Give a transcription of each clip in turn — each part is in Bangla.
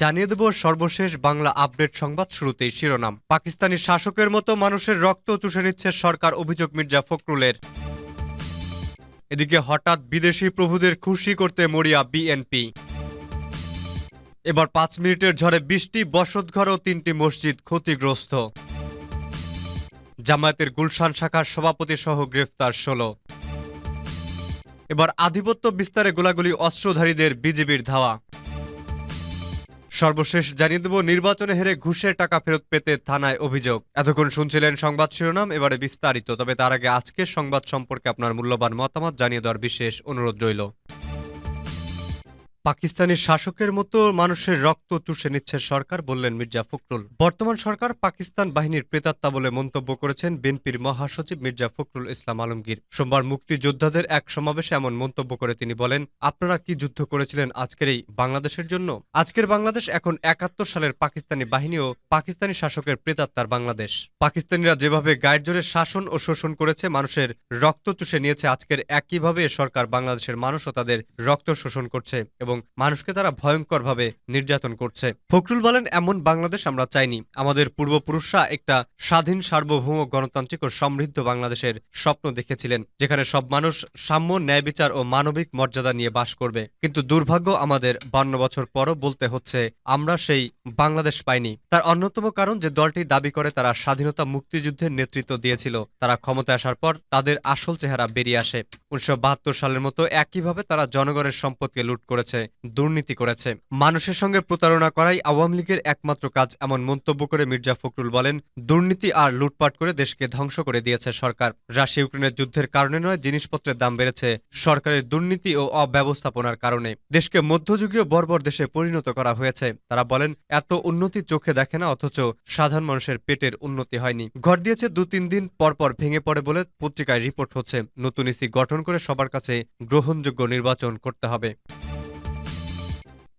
জানিয়ে দেব সর্বশেষ বাংলা আপডেট সংবাদ শুরুতেই শিরোনাম। পাকিস্তানি শাসকের মতো মানুষের রক্ত চুষে নিচ্ছে সরকার, অভিযোগ মির্জা ফখরুলের। এদিকে হঠাৎ বিদেশি প্রভুদের খুশি করতে মরিয়া বিএনপি। এবার পাঁচ মিনিটের ঝড়ে বৃষ্টি, বসতঘর ও তিনটি মসজিদ ক্ষতিগ্রস্ত। জামায়াতের গুলশান শাখার সভাপতি সহ গ্রেফতার ষোলো। এবার আধিপত্য বিস্তারে গোলাগুলি অস্ত্রধারীদের বিজেপির ধাওয়া। সর্বশেষ জানিয়ে দেব, নির্বাচনে হেরে ঘুষের টাকা ফেরত পেতে থানায় অভিযোগ। এতক্ষণ শুনছিলেন সংবাদ শিরোনাম, এবারে বিস্তারিত, তবে তার আগে আজকের সংবাদ সম্পর্কে আপনার মূল্যবান মতামত জানিয়ে দেওয়ার বিশেষ অনুরোধ রইল। পাকিস্তানি শাসকের মতো মানুষের রক্ত চুষে নিচ্ছে সরকার, বললেন মির্জা ফখরুল। বর্তমান সরকার পাকিস্তান বাহিনীর প্রেতাত্মা বলে মন্তব্য করেছেন বিএনপির মহাসচিব মির্জা ফখরুল ইসলাম আলমগীর। সোমবার মুক্তিযোদ্ধাদের এক সমাবেশে এমন মন্তব্য করে তিনি বলেন, আপনারা কি যুদ্ধ করেছিলেন আজকের এই বাংলাদেশের জন্য? আজকের বাংলাদেশ এখন একাত্তর সালের পাকিস্তানি বাহিনী ও পাকিস্তানি শাসকের প্রেতাত্মার বাংলাদেশ। পাকিস্তানিরা যেভাবে গায়ের জোরে শাসন ও শোষণ করেছে, মানুষের রক্ত চুষে নিয়েছে, আজকের একইভাবে সরকার বাংলাদেশের মানুষও তাদের রক্ত শোষণ করছে এবং মানুষকে তারা ভয়ঙ্করভাবে নির্যাতন করছে। ফখরুল বলেন, এমন বাংলাদেশ আমরা চাইনি। আমাদের পূর্বপুরুষরা একটা স্বাধীন, সার্বভৌম, গণতান্ত্রিক ও সমৃদ্ধ বাংলাদেশের স্বপ্ন দেখেছিলেন, যেখানে সব মানুষ সাম্য, ন্যায় বিচার ও মানবিক মর্যাদা নিয়ে বাস করবে। কিন্তু দুর্ভাগ্য আমাদের বান্ন বছর পরও বলতে হচ্ছে, আমরা সেই বাংলাদেশ পাইনি। তার অন্যতম কারণ যে দলটি দাবি করে, তারা স্বাধীনতা মুক্তিযুদ্ধের নেতৃত্ব দিয়েছিল। তারা ক্ষমতায় আসার পর তাদের আসল চেহারা বেরিয়ে আসে। উনিশশো বাহাত্তর সালের মতো একইভাবে তারা জনগণের সম্পদকে লুট করেছে। দুর্নীতি করেছে। মানুষের সঙ্গে প্রতারণা করাই আওয়ামী লীগের একমাত্র কাজ, এমন মন্তব্য করে মির্জা ফখরুল বলেন, দুর্নীতি আর লুটপাট করে দেশকে ধ্বংস করে দিয়েছে সরকার। রাশিয়া ইউক্রেনের যুদ্ধের কারণে নয়, জিনিসপত্রের দাম বেড়েছে সরকারের দুর্নীতি ও অব্যবস্থাপনার কারণে। দেশকে মধ্যযুগীয় বর্বর দেশে পরিণত করা হয়েছে। তারা বলেন, এত উন্নতি চোখে দেখে না, অথচ সাধারণ মানুষের পেটের উন্নতি হয়নি। ঘর দিয়েছে দু তিন দিন, পরপর ভেঙে পড়ে বলে পত্রিকায় রিপোর্ট হচ্ছে। নতুন ইসি গঠন করে সবার কাছে গ্রহণযোগ্য নির্বাচন করতে হবে।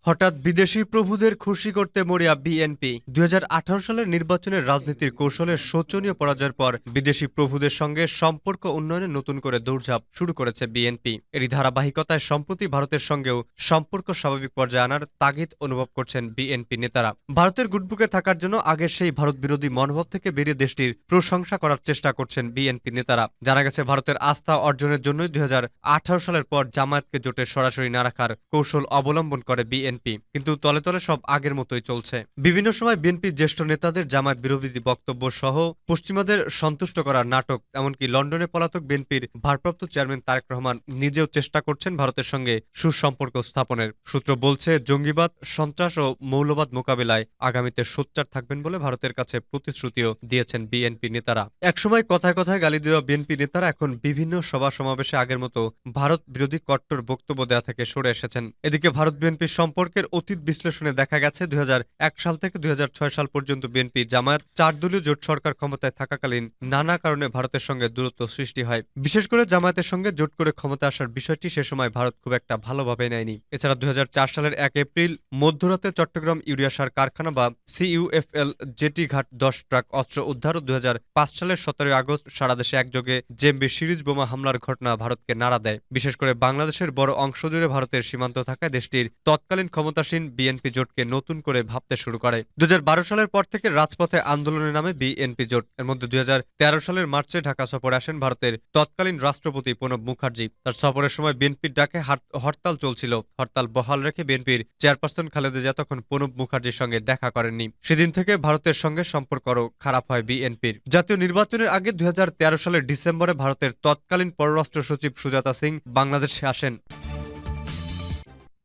হঠাৎ বিদেশি প্রভুদের খুশি করতে মরিয়া বিএনপি। দুই হাজার আঠারো সালের নির্বাচনের রাজনীতির কৌশলের শোচনীয় পরাজয়ের পর বিদেশি প্রভুদের সঙ্গে সম্পর্ক উন্নয়নে নতুন করে দৌড়ঝাঁপ শুরু করেছে বিএনপি। এরই ধারাবাহিকতায় সম্প্রতি ভারতের সঙ্গেও সম্পর্ক স্বাভাবিক পর্যায়ে আনার তাগিদ অনুভব করছেন বিএনপি নেতারা। ভারতের গুটবুকে থাকার জন্য আগের সেই ভারত বিরোধী মনোভাব থেকে বেরিয়ে দেশটির প্রশংসা করার চেষ্টা করছেন বিএনপি নেতারা। জানা গেছে, ভারতের আস্থা অর্জনের জন্যই দুই হাজার আঠারো সালের পর জামায়াতকে জোটে সরাসরি না রাখার কৌশল অবলম্বন করে বিএনপি। কিন্তু তলে তলে সব আগের মতোই চলছে। বিভিন্ন সময় বিএনপির জ্যেষ্ঠ নেতাদের জামায়াত বিরোধী বক্তব্য সহ পশ্চিমাদের সন্তুষ্ট করার নাটক, এমনকি লন্ডনে পলাতক বিএনপির ভারপ্রাপ্ত চেয়ারম্যান তারেক রহমান নিজেও চেষ্টা করছেন ভারতের সঙ্গে সুসম্পর্ক স্থাপনের। সূত্র বলছে, জঙ্গিবাদ, সন্ত্রাস ও মৌলবাদ মোকাবিলায় আগামীতে সোচ্চার থাকবেন বলে ভারতের কাছে প্রতিশ্রুতিও দিয়েছেন বিএনপি নেতারা। একসময় কথায় কথায় গালি দেওয়া বিএনপি নেতারা এখন বিভিন্ন সভা সমাবেশে আগের মতো ভারত বিরোধী কট্টর বক্তব্য দেওয়া থেকে সরে এসেছেন। এদিকে ভারত বিএনপির সম্পর্কের অতীত বিশ্লেষণে দেখা গেছে দুই হাজার এক সাল থেকে দুই হাজার ছয় সাল পর্যন্ত বিএনপি জামায়াত চার দলীয় জোট সরকার ক্ষমতায় থাকাকালীন নানা কারণে ভারতের সঙ্গে দূরত্ব সৃষ্টি হয়। বিশেষ করে জামায়াতের সঙ্গে জোট করে ক্ষমতা আসার বিষয়টি সে সময় ভারত খুব একটা ভালোভাবে নেয়নি। এছাড়া দুই সালের এক এপ্রিল মধ্যরাতে চট্টগ্রাম ইউরিয়া সার কারখানা বা সিইউএফএল জেটি ঘাট দশ ট্রাক অস্ত্র উদ্ধার ও দুই হাজার পাঁচ সালের সতেরোই আগস্ট সারা দেশে একযোগে জেএমবি সিরিজ বোমা হামলার ঘটনা ভারতকে নাড়া দেয়। বিশেষ করে বাংলাদেশের বড় অংশ জুড়ে ভারতের সীমান্ত থাকায় দেশটির তৎকালীন ক্ষমতাসীন বিএনপি জোটকে নতুন করে ভাবতে শুরু করে। দু হাজার বারো সালের পর থেকে রাজপথে আন্দোলনের নামে বিএনপি জোট, এর মধ্যে দুই হাজার তেরো সালের মার্চে ঢাকা সফরে আসেন ভারতের তৎকালীন রাষ্ট্রপতি প্রণব মুখার্জি। তার সফরের সময় বিএনপির ডাকে হরতাল চলছিল। হরতাল বহাল রেখে বিএনপির চেয়ারপারসন খালেদা জিয়া তখন প্রণব মুখার্জির সঙ্গে দেখা করেননি। সেদিন থেকে ভারতের সঙ্গে সম্পর্ক আরও খারাপ হয় বিএনপির। জাতীয় নির্বাচনের আগে দুই হাজার তেরো সালের ডিসেম্বরে ভারতের তৎকালীন পররাষ্ট্র সচিব সুজাতা সিং বাংলাদেশে আসেন।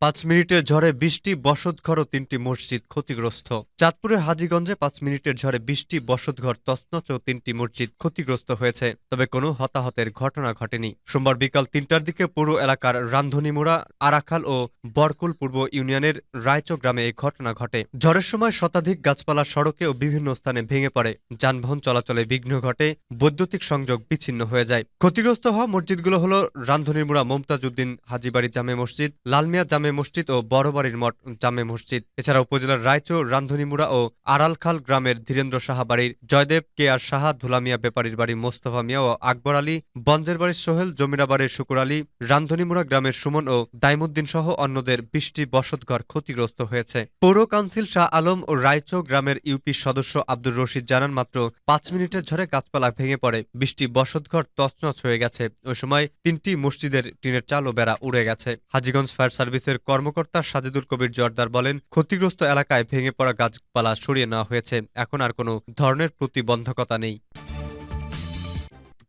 পাঁচ মিনিটের ঝড়ে বৃষ্টি, বসতঘর ও তিনটি মসজিদ ক্ষতিগ্রস্ত। চাঁদপুরের হাজীগঞ্জে পাঁচ মিনিটের ঝড়ে বৃষ্টি, বসতঘর তছনছ ও তিনটি মসজিদ ক্ষতিগ্রস্ত হয়েছে, তবে কোনো হতাহতের ঘটনা ঘটেনি। সোমবার বিকাল তিনটার দিকে পুরো এলাকার রান্ধনীমুড়া, আরাখাল ও বরকুল পূর্ব ইউনিয়নের রায়চো গ্রামে এই ঘটনা ঘটে। ঝড়ের সময় শতাধিক গাছপালা সড়কে ও বিভিন্ন স্থানে ভেঙে পড়ে। যানবাহন চলাচলে বিঘ্ন ঘটে, বৈদ্যুতিক সংযোগ বিচ্ছিন্ন হয়ে যায়। ক্ষতিগ্রস্ত হওয়া মসজিদগুলো হলো রান্ধনীমুড়া, মমতাজ উদ্দিন, হাজিবাড়ি জামে মসজিদ, লালমিয়া জামে মসজিদ ও বড়বাড়ির মঠ, জামে মসজিদ। এছাড়া উপজেলার রায়চো রান্ধনীমুড়া ও আড়ালখাল গ্রামের ধীরেন্দ্র সাহা বাড়ির জয়দেব কে আর সাহা ধুলামিয়া ব্যাপারীর বাড়ি মোস্তফা মিয়া ও আকবর আলী বঞ্জের বাড়ির সোহেল, জমিরা বাড়ির শুকুর আলী, রান্ধনীমুড়া গ্রামের সুমন ও দাইমুদ্দিন সহ অন্যদের বৃষ্টি বসতঘর ক্ষতিগ্রস্ত হয়েছে। পৌর কাউন্সিল শাহ আলম ও রায়চৌ গ্রামের ইউপি সদস্য আব্দুর রশিদ জানান, মাত্র পাঁচ মিনিটের ঝড়ে গাছপালা ভেঙে পড়ে, বৃষ্টি বসতঘর তছনছ হয়ে গেছে। ওই সময় তিনটি মসজিদের টিনের চাল ও বেড়া উড়ে গেছে। হাজিগঞ্জ ফায়ার সার্ভিসের কর্মকর্তা সাজেদুল কবির জর্দার বলেন, ক্ষতিগ্রস্ত এলাকায় ভেঙে পড়া গাছপালা সরিয়ে নেওয়া হয়েছে। এখন আর কোনো ধরনের প্রতিবন্ধকতা নেই।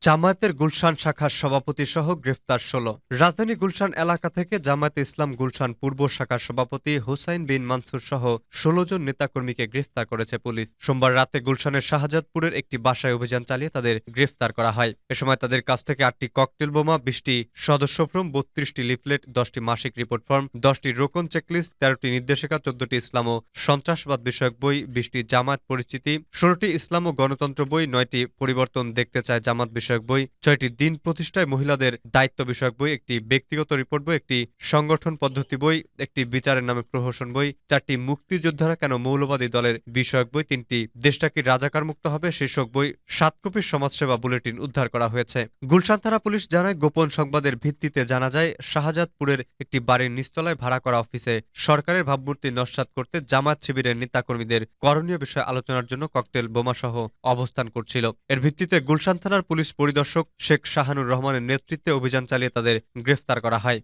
জামায়াতের গুলশান শাখার সভাপতি সহ গ্রেফতার ষোলো। রাজধানী গুলশান এলাকা থেকে জামায়াতে ইসলাম গুলশান পূর্ব শাখার সভাপতি হুসাইন বিন মানসুর সহ ষোলো জন নেতাকর্মীকে গ্রেফতার করেছে পুলিশ। সোমবার রাতে গুলশানের শাহজাদপুরের একটি বাসায় অভিযান চালিয়ে তাদের গ্রেফতার করা হয়। এ সময় তাদের কাছ থেকে আটটি ককটেল বোমা, বিশটি সদস্য ফর্ম বত্রিশটি লিফলেট, দশটি মাসিক রিপোর্ট ফর্ম, দশটি রোকন চেকলিস্ট, তেরোটি নির্দেশিকা, চোদ্দটি ইসলাম ও সন্ত্রাসবাদ বিষয়ক বই, বিশটি জামায়াত পরিচিতি, ষোলোটি ইসলাম ও গণতন্ত্র বই, নয়টি পরিবর্তন দেখতে চায় জামাত বিষয়ক বই, ছয়টি দিন প্রতিষ্ঠায় মহিলাদের দায়িত্ব বিষয়ক বই, একটি ব্যক্তিগত রিপোর্ট বই, একটি সংগঠন পদ্ধতি বই, একটি বিচারের নামে প্রহসন বই, চারটি মুক্তিযোদ্ধারা কেন মৌলবাদী দলের বিষয়ক বই, তিনটি দেশটা কি রাজাকার মুক্ত হবে, শীর্ষক বই, সাত কপির সমাজসেবা বুলেটিন উদ্ধার করা হয়েছে। গুলশান থানা পুলিশ জানায়, গোপন সংবাদের ভিত্তিতে জানা যায়, শাহজাদপুরের একটি বাড়ির নিচতলায় ভাড়া করা অফিসে সরকারের ভাবমূর্তি নস্যাৎ করতে জামাত শিবিরের নেতাকর্মীদের করণীয় বিষয়ে আলোচনার জন্য ককটেল বোমাসহ অবস্থান করছিল। এর ভিত্তিতে গুলশান থানার পুলিশ পরিদর্শক শেখ শাহানুর রহমানের নেতৃত্বে অভিযান চালিয়ে তাদের গ্রেফতার করা হয়।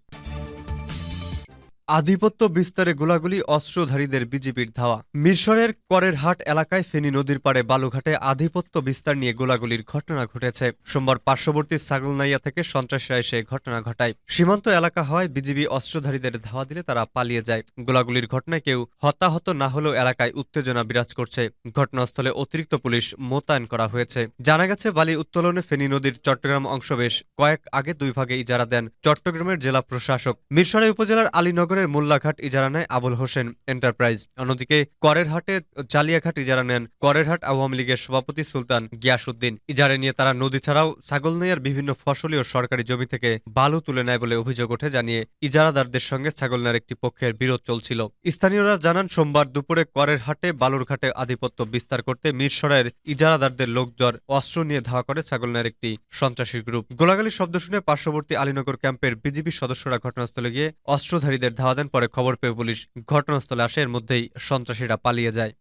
আধিপত্য বিস্তারে গোলাগুলি অস্ত্রধারীদের বিজেপির ধাওয়া। মিরসরের করের হাট এলাকায় ফেনী নদীর পাড়ে বালুঘাটে আধিপত্য বিস্তার নিয়ে গোলাগুলির ঘটনা ঘটেছে। সোমবার পার্শ্ববর্তী ছাগলনাইয়া থেকে সন্ত্রাসীরা এসে ঘটনা ঘটায়। সীমান্ত এলাকা হওয়ায় বিজিবি অস্ত্রধারীদের ধাওয়া দিলে তারা পালিয়ে যায়। গোলাগুলির ঘটনায় কেউ হতাহত না হলেও এলাকায় উত্তেজনা বিরাজ করছে। ঘটনাস্থলে অতিরিক্ত পুলিশ মোতায়েন করা হয়েছে। জানা গেছে, বালি উত্তোলনে ফেনী নদীর চট্টগ্রাম অংশ বেশ কয়েক আগে দুই ভাগে ইজারা দেন। চট্টগ্রামের জেলা প্রশাসক। মিরসরাই উপজেলার আলীনগরের মোল্লাঘাট ইজারা নেয় আবুল হোসেন এন্টারপ্রাইজ। অন্যদিকে করেরহাটে জালিয়াঘাট ইজারা নেন করেরহাট আওয়ামী লীগের সভাপতি সুলতান গিয়াসুদ্দিন ইজারে নিয়ে তারা নদী ছাড়াও ছাগলনাইয়ার বিভিন্ন ফসলি ও সরকারি জমি থেকে বালু তুলে নেয় বলে অভিযোগ ওঠে, জানিয়ে ইজারাদারদের সঙ্গে ছাগলনাইয়ার একটি পক্ষের বিরোধ চলছিল। স্থানীয়রা জানান, সোমবার দুপুরে করের হাটে বালুরঘাটে আধিপত্য বিস্তার করতে মিরসরাইয়ের ইজারাদারদের লোকজন অস্ত্র নিয়ে ধাওয়া করে ছাগলনাইয়ের একটি সন্ত্রাসী গ্রুপ। গোলাগালি শব্দ শুনে পার্শ্ববর্তী আলীনগর ক্যাম্পের বিজিবি সদস্যরা ঘটনাস্থলে গিয়ে অস্ত্রধারীদের ধাওয়া দেন পরে খবর পেয়ে পুলিশ ঘটনাস্থলে আসে এর মধ্যেই সন্ত্রাসীরা পালিয়ে যায়।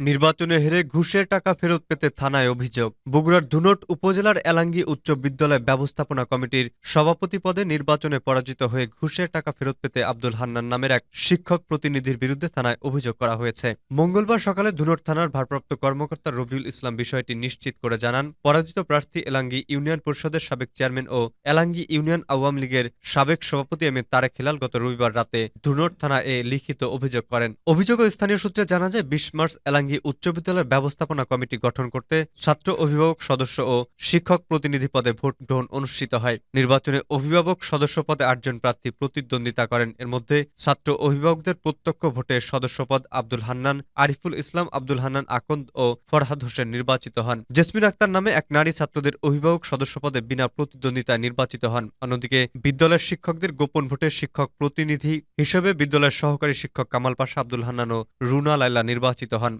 নির্বাচনে হেরে ঘুষের টাকা ফেরত পেতে থানায় অভিযোগ। বগুড়ার ধুনট উপজেলার এলাঙ্গি উচ্চ বিদ্যালয় ব্যবস্থাপনা কমিটির সভাপতি পদে নির্বাচনে পরাজিত হয়ে ঘুষের টাকা ফেরত পেতে আব্দুল হান্নান নামের এক শিক্ষক প্রতিনিধির বিরুদ্ধে থানায় অভিযোগ করা হয়েছে। মঙ্গলবার সকালে ধুনট থানার ভারপ্রাপ্ত কর্মকর্তা রবিউল ইসলাম বিষয়টি নিশ্চিত করে জানান। পরাজিত প্রার্থী এলাঙ্গি ইউনিয়ন পরিষদের সাবেক চেয়ারম্যান ও এলাঙ্গি ইউনিয়ন আওয়ামী লীগের সাবেক সভাপতি এম এ তারেক হেলাল গত রবিবার রাতে ধুনট থানা এ লিখিত অভিযোগ করেন। অভিযোগ স্থানীয় সূত্রে জানা যায়, বিশ মার্চ এলাঙ্গি উচ্চ বিদ্যালয়ের ব্যবস্থাপনা কমিটি গঠন করতে ছাত্র অভিভাবক সদস্য ও শিক্ষক প্রতিনিধি পদে ভোট গ্রহণ অনুষ্ঠিত হয়। নির্বাচনে অভিভাবক সদস্য পদে আটজন প্রার্থী প্রতিদ্বন্দ্বিতা করেন। এর মধ্যে ছাত্র অভিভাবকদের প্রত্যক্ষ ভোটে সদস্যপদ আব্দুল হান্নান, আরিফুল ইসলাম, আব্দুল হান্নান আকন্দ ও ফরহাদ হোসেন নির্বাচিত হন। জেসমিন আক্তার নামে এক নারী ছাত্রদের অভিভাবক সদস্য পদে বিনা প্রতিদ্বন্দ্বিতায় নির্বাচিত হন। অন্যদিকে বিদ্যালয়ের শিক্ষকদের গোপন ভোটে শিক্ষক প্রতিনিধি হিসেবে বিদ্যালয়ের সহকারী শিক্ষক কামাল পাশা, আব্দুল হান্নান ও রুনা লাইলা নির্বাচিত হন।